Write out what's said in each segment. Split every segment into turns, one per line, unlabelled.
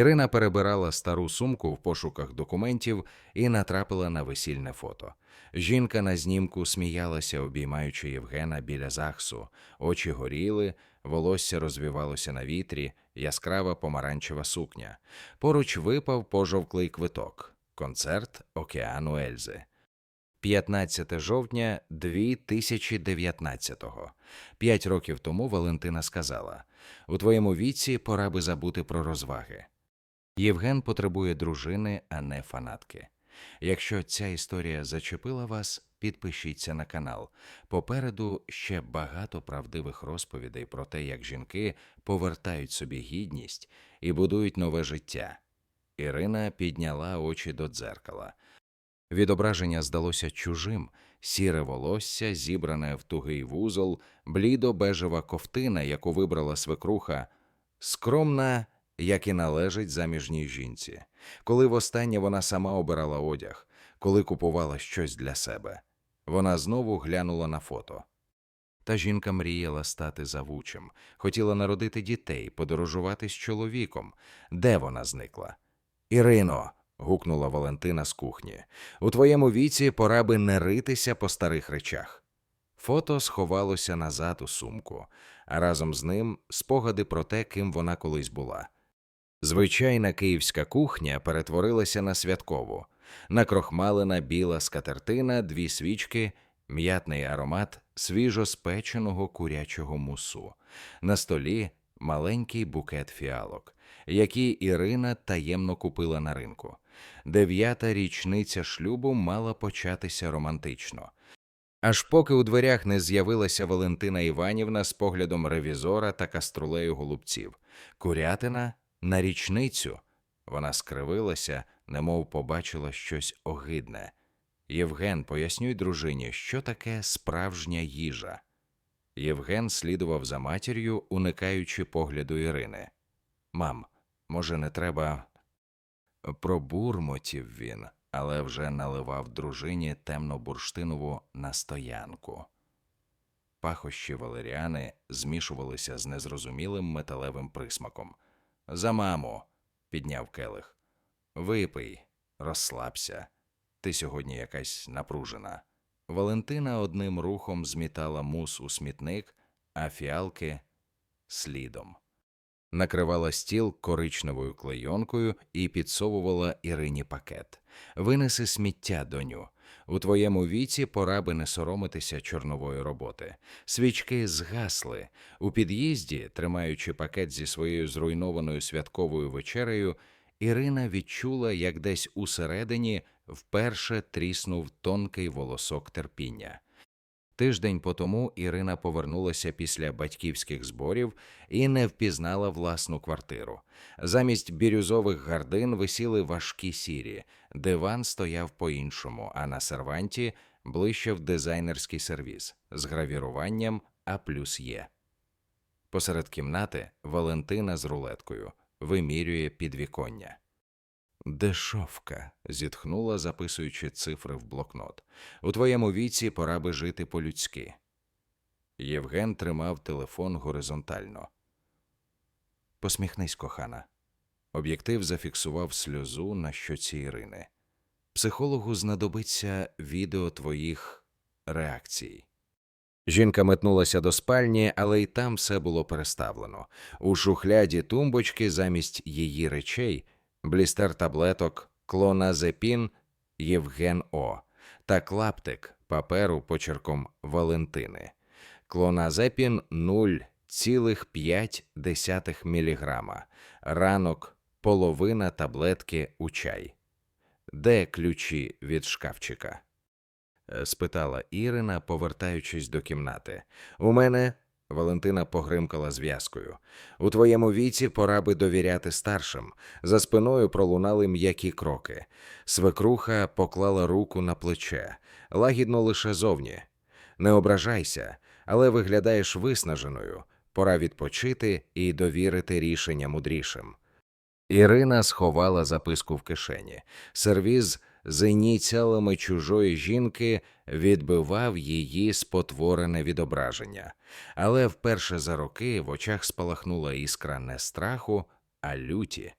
Ірина перебирала стару сумку в пошуках документів і натрапила на весільне фото. Жінка на знімку сміялася, обіймаючи Євгена біля захсу. Очі горіли, волосся розвівалося на вітрі, яскрава помаранчева сукня. Поруч випав пожовклий квиток. Концерт Океану Ельзи. 15 жовтня 2019-го. П'ять років тому Валентина сказала: У твоєму віці пора би забути про розваги. Євген потребує дружини, а не фанатки. Якщо ця історія зачепила вас, підпишіться на канал. Попереду ще багато правдивих розповідей про те, як жінки повертають собі гідність і будують нове життя. Ірина підняла очі до дзеркала. Відображення здалося чужим, сіре волосся, зібране в тугий вузол, блідо-бежева ковтина, яку вибрала свекруха, скромна, як і належить заміжній жінці. Коли востаннє вона сама обирала одяг, коли купувала щось для себе. Вона знову глянула на фото. Та жінка мріяла стати завучим, хотіла народити дітей, подорожувати з чоловіком. Де вона зникла? Ірино. гукнула Валентина з кухні. У твоєму віці пора би не ритися по старих речах. Фото сховалося назад у сумку, а разом з ним спогади про те, ким вона колись була. Звичайна київська кухня перетворилася на святкову, накрохмалена біла скатертина, дві свічки, м'ятний аромат свіжо спеченого курячого мусу. На столі маленький букет фіалок, які Ірина таємно купила на ринку. Дев'ята річниця шлюбу мала початися романтично. Аж поки у дверях не з'явилася Валентина Іванівна з поглядом ревізора та каструлею голубців. Курятина на річницю. Вона скривилася, немов побачила щось огидне. Євген, пояснюй дружині, що таке справжня їжа. Євген слідував за матір'ю, уникаючи погляду Ірини. Мам, може, не треба. Пробурмотів він, але вже наливав дружині темно-бурштинову настоянку. Пахощі валеріани змішувалися з незрозумілим металевим присмаком. За маму, підняв келих. Випий, розслабся. Ти сьогодні якась напружена. Валентина одним рухом змітала мус у смітник, а фіалки слідом. Накривала стіл коричневою клейонкою і підсовувала Ірині пакет. Винеси сміття, доню. У твоєму віці пора би не соромитися чорнової роботи. Свічки згасли. У під'їзді, тримаючи пакет зі своєю зруйнованою святковою вечерею, Ірина відчула, як десь усередині вперше тріснув тонкий волосок терпіння. Тиждень по тому Ірина повернулася після батьківських зборів і не впізнала власну квартиру. Замість бірюзових гардин висіли важкі сірі, диван стояв по-іншому, а на серванті блищав дизайнерський сервіз з гравіруванням А плюс Є. Посеред кімнати Валентина з рулеткою вимірює підвіконня. Дешовка, зітхнула, записуючи цифри в блокнот. У твоєму віці пора би жити по-людськи. Євген тримав телефон горизонтально. Посміхнись, кохана. Об'єктив зафіксував сльозу на щоці Ірини. Психологу знадобиться відео твоїх реакцій. Жінка метнулася до спальні, але й там все було переставлено. У шухляді тумбочки замість її речей блістер таблеток, клоназепін Євген О та клаптик паперу почерком Валентини. Клоназепін 0,5 мг. Ранок половина таблетки у чай. Де ключі від шкафчика? Е, спитала Ірина, повертаючись до кімнати. У мене. Валентина погримкала зв'язкою. У твоєму віці пора би довіряти старшим. За спиною пролунали м'які кроки. Свекруха поклала руку на плече, лагідно лише зовні. Не ображайся, але виглядаєш виснаженою. Пора відпочити і довірити рішення мудрішим. Ірина сховала записку в кишені. Сервіз з ініціалами чужої жінки відбивав її спотворене відображення, але вперше за роки в очах спалахнула іскра не страху, а люті.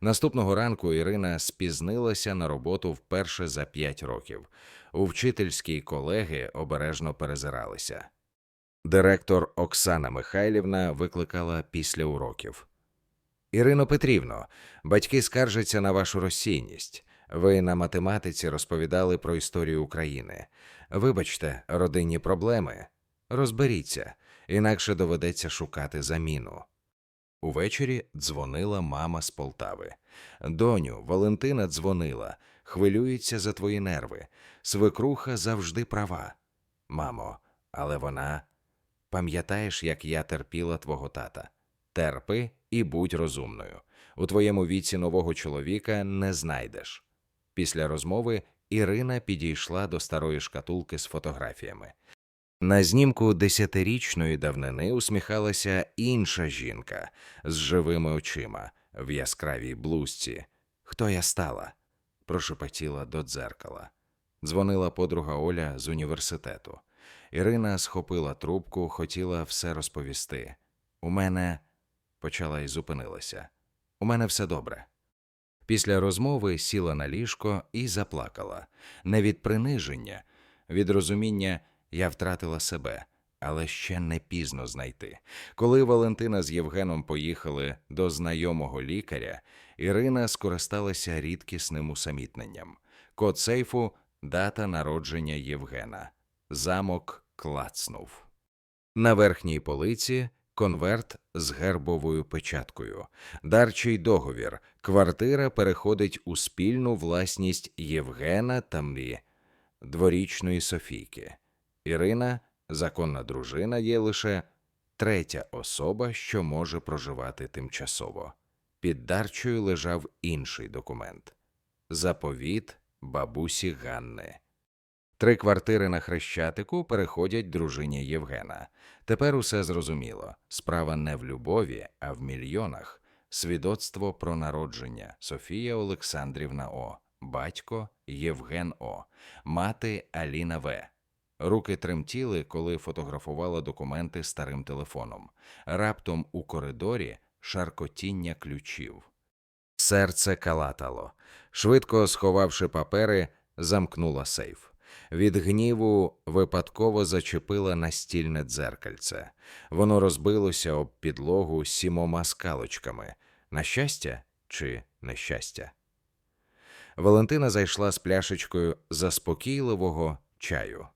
Наступного ранку Ірина спізнилася на роботу вперше за п'ять років. У вчительській колеги обережно перезиралися. Директор Оксана Михайлівна викликала після уроків. Ірино Петрівно, батьки скаржаться на вашу розсійність. Ви на математиці розповідали про історію України. Вибачте, родинні проблеми. Розберіться, інакше доведеться шукати заміну. Увечері дзвонила мама з Полтави. Доню, Валентина дзвонила, хвилюється за твої нерви. Свекруха завжди права. Мамо, але вона. Пам'ятаєш, як я терпіла твого тата? Терпи і будь розумною. У твоєму віці нового чоловіка не знайдеш. Після розмови Ірина підійшла до старої шкатулки з фотографіями. На знімку десятирічної давнини усміхалася інша жінка з живими очима в яскравій блузці. Хто я стала? прошепотіла до дзеркала. Дзвонила подруга Оля з університету. Ірина схопила трубку, хотіла все розповісти. У мене почала і зупинилася. У мене все добре. Після розмови сіла на ліжко і заплакала. Не від приниження, від розуміння я втратила себе, але ще не пізно знайти. Коли Валентина з Євгеном поїхали до знайомого лікаря, Ірина скористалася рідкісним усамітненням. Код сейфу дата народження Євгена. Замок клацнув. На верхній полиці конверт з гербовою печаткою. Дарчий договір. Квартира переходить у спільну власність Євгена та дворічної Софійки. Ірина, законна дружина, є лише третя особа, що може проживати тимчасово. Під дарчою лежав інший документ заповіт бабусі Ганни. Три квартири на Хрещатику переходять дружині Євгена. Тепер усе зрозуміло. Справа не в любові, а в мільйонах. Свідоцтво про народження Софія Олександрівна О, батько Євген О, мати Аліна В. Руки тремтіли, коли фотографувала документи старим телефоном. Раптом у коридорі шаркотіння ключів. Серце калатало. Швидко сховавши папери, замкнула сейф. Від гніву випадково зачепила настільне дзеркальце. Воно розбилося об підлогу сімома скалочками. На щастя чи нещастя? Валентина зайшла з пляшечкою заспокійливого чаю.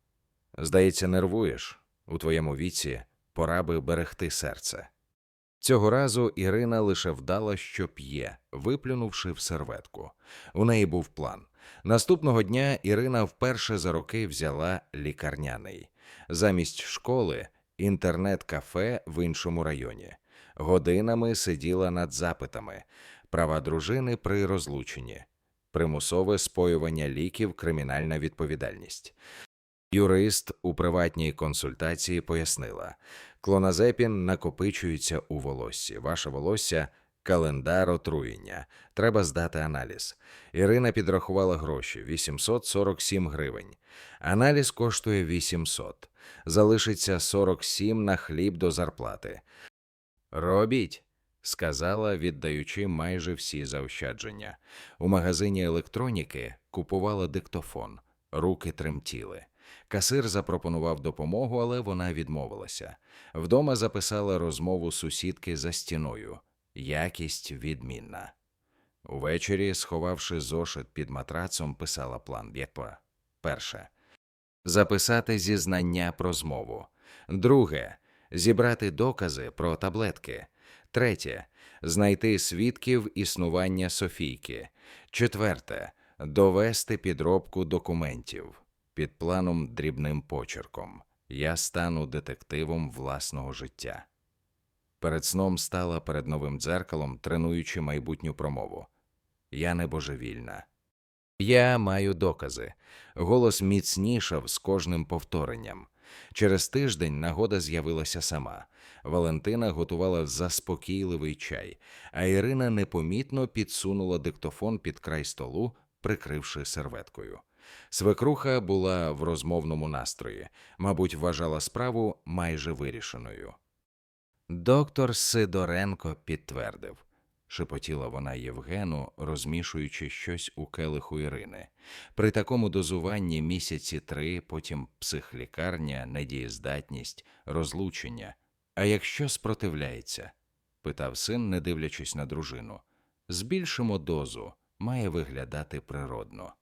Здається, нервуєш. У твоєму віці пора би берегти серце. Цього разу Ірина лише вдала, що п'є, виплюнувши в серветку. У неї був план. Наступного дня Ірина вперше за роки взяла лікарняний. Замість школи інтернет-кафе в іншому районі. Годинами сиділа над запитами, права дружини при розлученні, примусове споювання ліків, кримінальна відповідальність. Юрист у приватній консультації пояснила, клоназепін накопичується у волоссі. Ваше волосся календар отруєння. Треба здати аналіз. Ірина підрахувала гроші 847 гривень. Аналіз коштує 800. Залишиться 47 на хліб до зарплати. Робіть, сказала, віддаючи майже всі заощадження. У магазині електроніки купувала диктофон, руки тремтіли. Касир запропонував допомогу, але вона відмовилася. Вдома записала розмову сусідки за стіною. Якість відмінна. Увечері, сховавши зошит під матрацом, писала план Єпа. Перше. Записати зізнання про змову. Друге. Зібрати докази про таблетки. Третє. Знайти свідків існування Софійки. Четверте. Довести підробку документів. Під планом дрібним почерком. Я стану детективом власного життя. Перед сном стала перед новим дзеркалом, тренуючи майбутню промову. Я не божевільна. Я маю докази. Голос міцнішав з кожним повторенням. Через тиждень нагода з'явилася сама. Валентина готувала заспокійливий чай, а Ірина непомітно підсунула диктофон під край столу, прикривши серветкою. Свекруха була в розмовному настрої, мабуть, вважала справу майже вирішеною. Доктор Сидоренко підтвердив шепотіла вона Євгену, розмішуючи щось у келиху Ірини. При такому дозуванні місяці три, потім психлікарня, недієздатність, розлучення. А якщо спротивляється? питав син, не дивлячись на дружину. Збільшимо дозу, має виглядати природно.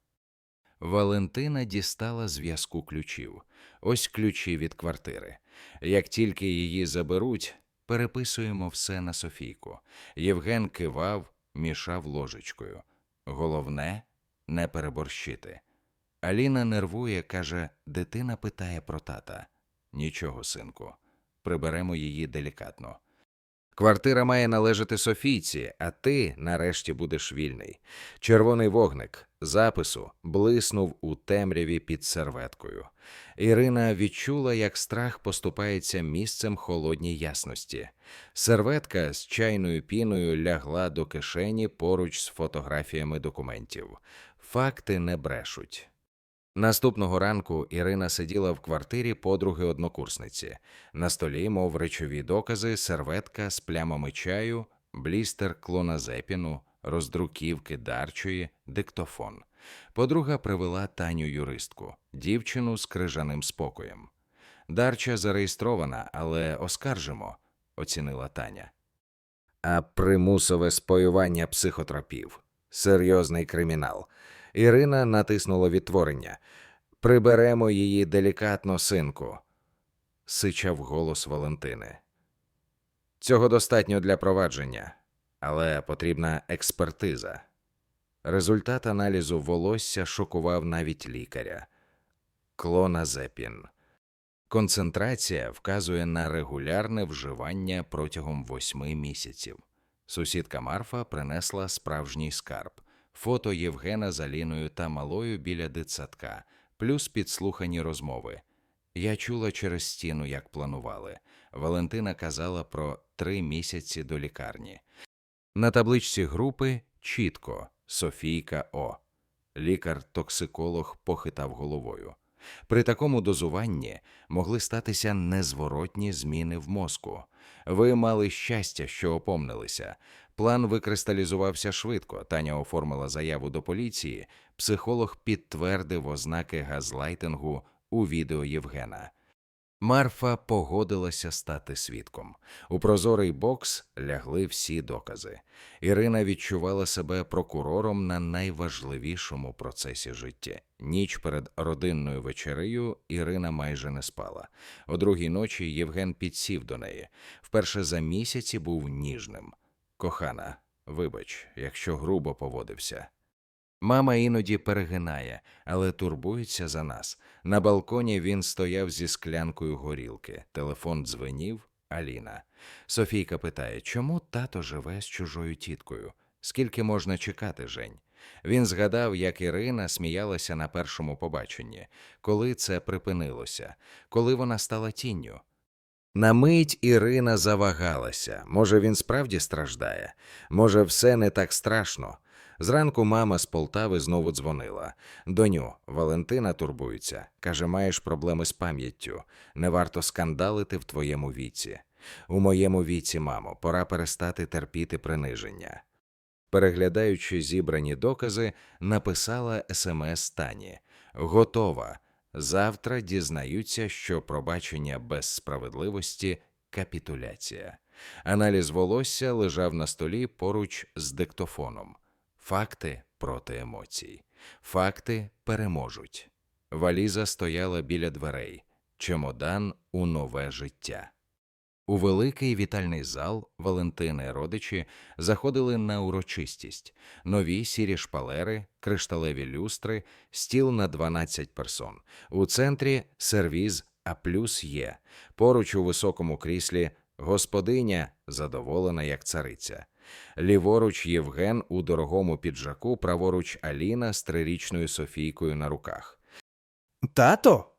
Валентина дістала зв'язку ключів. Ось ключі від квартири. Як тільки її заберуть, переписуємо все на Софійку. Євген кивав, мішав ложечкою. Головне не переборщити. Аліна нервує, каже: дитина питає про тата. Нічого, синку, приберемо її делікатно. Квартира має належати Софійці, а ти нарешті будеш вільний. Червоний вогник запису блиснув у темряві під серветкою. Ірина відчула, як страх поступається місцем холодній ясності. Серветка з чайною піною лягла до кишені поруч з фотографіями документів. Факти не брешуть. Наступного ранку Ірина сиділа в квартирі подруги однокурсниці. На столі, мов речові докази, серветка з плямами чаю, блістер клоназепіну, роздруківки дарчої, диктофон. Подруга привела Таню юристку, дівчину з крижаним спокоєм. Дарча зареєстрована, але оскаржимо, оцінила Таня. А примусове споювання психотропів серйозний кримінал. Ірина натиснула відтворення. Приберемо її делікатно, синку, сичав голос Валентини. Цього достатньо для провадження, але потрібна експертиза. Результат аналізу волосся шокував навіть лікаря. Клоназепін. Концентрація вказує на регулярне вживання протягом восьми місяців. Сусідка Марфа принесла справжній скарб фото Євгена з Аліною та малою біля дитсадка, плюс підслухані розмови. Я чула через стіну, як планували. Валентина казала про три місяці до лікарні. На табличці групи чітко Софійка О. Лікар-токсиколог похитав головою. При такому дозуванні могли статися незворотні зміни в мозку. Ви мали щастя, що опомнилися. План викристалізувався швидко. Таня оформила заяву до поліції. Психолог підтвердив ознаки газлайтингу у відео Євгена. Марфа погодилася стати свідком. У прозорий бокс лягли всі докази. Ірина відчувала себе прокурором на найважливішому процесі життя. Ніч перед родинною вечерею Ірина майже не спала. О другій ночі Євген підсів до неї. Вперше за місяці був ніжним. Кохана, вибач, якщо грубо поводився. Мама іноді перегинає, але турбується за нас. На балконі він стояв зі склянкою горілки. Телефон дзвенів Аліна. Софійка питає, чому тато живе з чужою тіткою? Скільки можна чекати, Жень? Він згадав, як Ірина сміялася на першому побаченні, коли це припинилося, коли вона стала тінню. На мить Ірина завагалася. Може, він справді страждає, може, все не так страшно. Зранку мама з Полтави знову дзвонила. Доню, Валентина турбується. Каже, маєш проблеми з пам'яттю. Не варто скандалити в твоєму віці. У моєму віці, мамо, пора перестати терпіти приниження. Переглядаючи зібрані докази, написала смс Тані Готова. Завтра дізнаються, що пробачення без справедливості капітуляція. Аналіз волосся лежав на столі поруч з диктофоном. Факти проти емоцій. Факти переможуть. Валіза стояла біля дверей, чемодан у нове життя. У великий вітальний зал Валентини родичі заходили на урочистість, нові сірі шпалери, кришталеві люстри, стіл на 12 персон. У центрі сервіз А плюс є. Поруч у високому кріслі господиня, задоволена як цариця. Ліворуч Євген у дорогому піджаку, праворуч Аліна з трирічною Софійкою на руках.
Тато?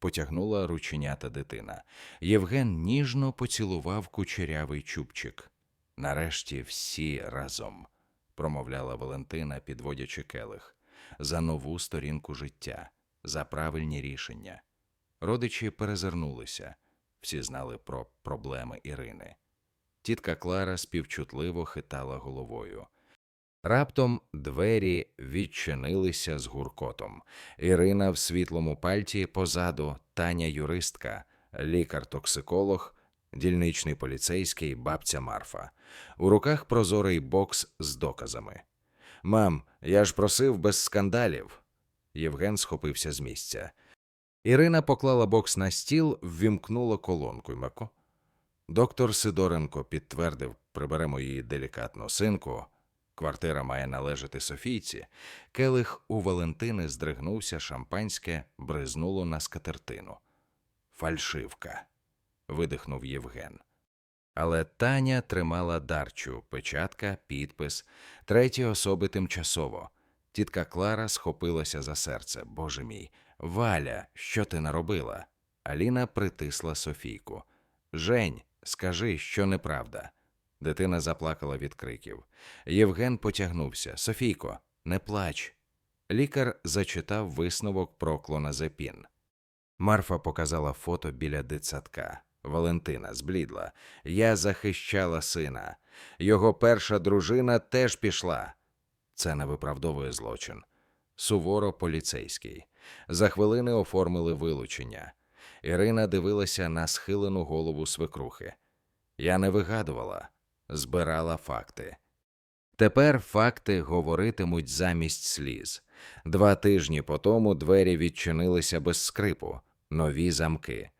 Потягнула рученята дитина. Євген ніжно поцілував кучерявий чубчик. Нарешті всі разом, промовляла Валентина, підводячи келих, за нову сторінку життя, за правильні рішення. Родичі перезирнулися, всі знали про проблеми Ірини. Тітка Клара співчутливо хитала головою. Раптом двері відчинилися з гуркотом. Ірина в світлому пальті позаду, Таня юристка, лікар-токсиколог, дільничний поліцейський, бабця Марфа. У руках прозорий бокс з доказами. Мам, я ж просив без скандалів. Євген схопився з місця. Ірина поклала бокс на стіл, ввімкнула колонку. Мако. Доктор Сидоренко підтвердив, приберемо її делікатно синку. Квартира має належати Софійці. Келих у Валентини здригнувся, шампанське бризнуло на скатертину. Фальшивка. видихнув Євген. Але Таня тримала дарчу, печатка, підпис, треті особи тимчасово. Тітка Клара схопилася за серце. Боже мій, Валя, що ти наробила? Аліна притисла Софійку. Жень, скажи, що неправда. Дитина заплакала від криків. Євген потягнувся. Софійко, не плач. Лікар зачитав висновок про клоназепін. Марфа показала фото біля дитсадка. Валентина зблідла. Я захищала сина. Його перша дружина теж пішла. Це не виправдовує злочин. Суворо поліцейський. За хвилини оформили вилучення. Ірина дивилася на схилену голову свекрухи. Я не вигадувала, збирала факти. Тепер факти говоритимуть замість сліз. Два тижні по тому двері відчинилися без скрипу, нові замки.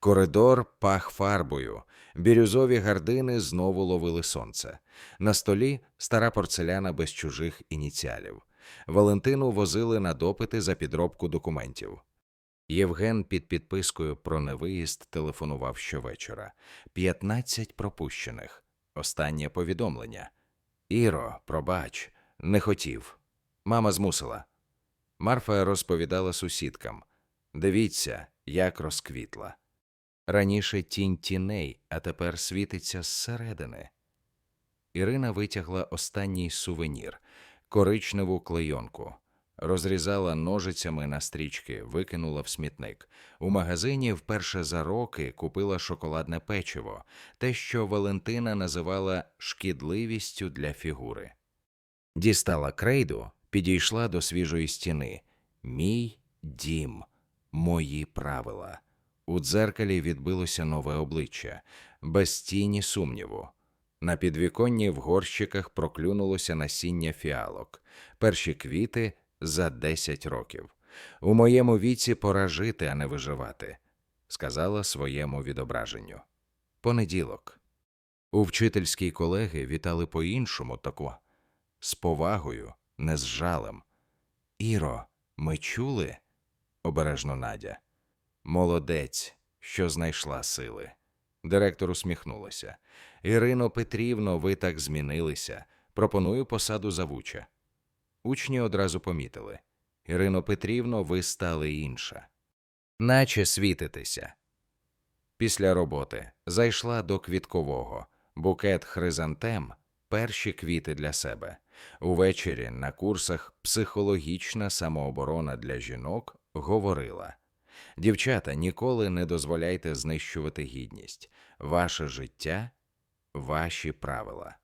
Коридор пах фарбою, бірюзові гардини знову ловили сонце. На столі стара порцеляна без чужих ініціалів. Валентину возили на допити за підробку документів. Євген під підпискою про невиїзд телефонував щовечора. П'ятнадцять пропущених. Останнє повідомлення. Іро, пробач, не хотів. Мама змусила. Марфа розповідала сусідкам. Дивіться, як розквітла. Раніше тінь тіней, а тепер світиться зсередини. Ірина витягла останній сувенір коричневу клейонку, розрізала ножицями на стрічки, викинула в смітник. У магазині вперше за роки купила шоколадне печиво, те, що Валентина називала шкідливістю для фігури. Дістала крейду, підійшла до свіжої стіни. Мій дім, мої правила. У дзеркалі відбилося нове обличчя, без тіні сумніву. На підвіконні в горщиках проклюнулося насіння фіалок, перші квіти за десять років. У моєму віці пора жити, а не виживати, сказала своєму відображенню. Понеділок. У вчительській колеги вітали по-іншому тако, з повагою, не з жалем. Іро, ми чули? обережно Надя. Молодець, що знайшла сили. Директор усміхнулася. Ірино Петрівно, ви так змінилися. Пропоную посаду завуча. Учні одразу помітили. Ірино Петрівно, ви стали інша. Наче світитеся. Після роботи зайшла до квіткового, букет хризантем, перші квіти для себе. Увечері на курсах психологічна самооборона для жінок говорила. Дівчата, ніколи не дозволяйте знищувати гідність. Ваше життя ваші правила.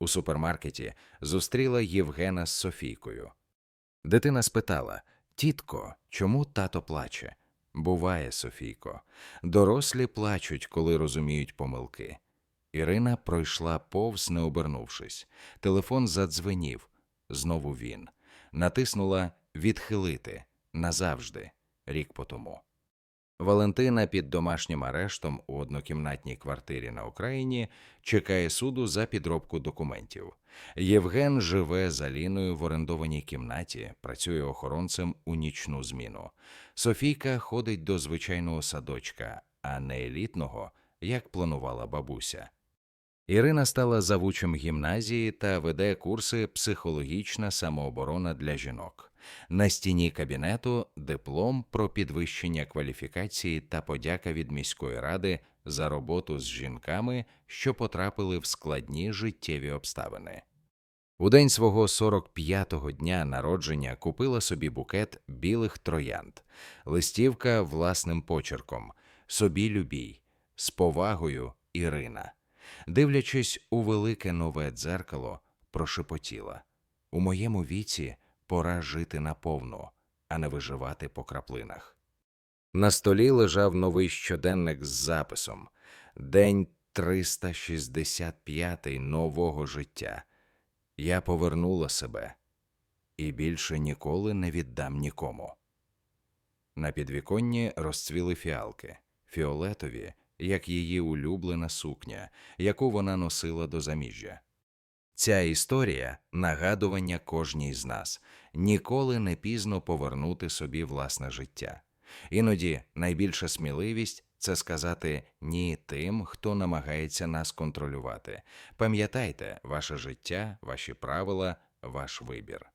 У супермаркеті зустріла Євгена з Софійкою. Дитина спитала Тітко, чому тато плаче? Буває, Софійко. Дорослі плачуть, коли розуміють помилки. Ірина пройшла повз, не обернувшись. Телефон задзвенів. Знову він. Натиснула відхилити назавжди, рік по тому. Валентина під домашнім арештом у однокімнатній квартирі на Україні чекає суду за підробку документів. Євген живе за Ліною в орендованій кімнаті, працює охоронцем у нічну зміну. Софійка ходить до звичайного садочка, а не елітного, як планувала бабуся. Ірина стала завучем гімназії та веде курси психологічна самооборона для жінок. На стіні кабінету диплом про підвищення кваліфікації та подяка від міської ради за роботу з жінками, що потрапили в складні життєві обставини. У день свого 45-го дня народження купила собі букет білих троянд, листівка власним почерком, собі любій, з повагою Ірина. Дивлячись у велике нове дзеркало, прошепотіла у моєму віці пора жити наповну, а не виживати по краплинах. На столі лежав новий щоденник з записом День 365 нового життя. Я повернула себе і більше ніколи не віддам нікому. На підвіконні розцвіли фіалки, фіолетові, як її улюблена сукня, яку вона носила до заміжжя. Ця історія нагадування кожній з нас ніколи не пізно повернути собі власне життя. Іноді найбільша сміливість це сказати ні тим, хто намагається нас контролювати. Пам'ятайте, ваше життя, ваші правила, ваш вибір.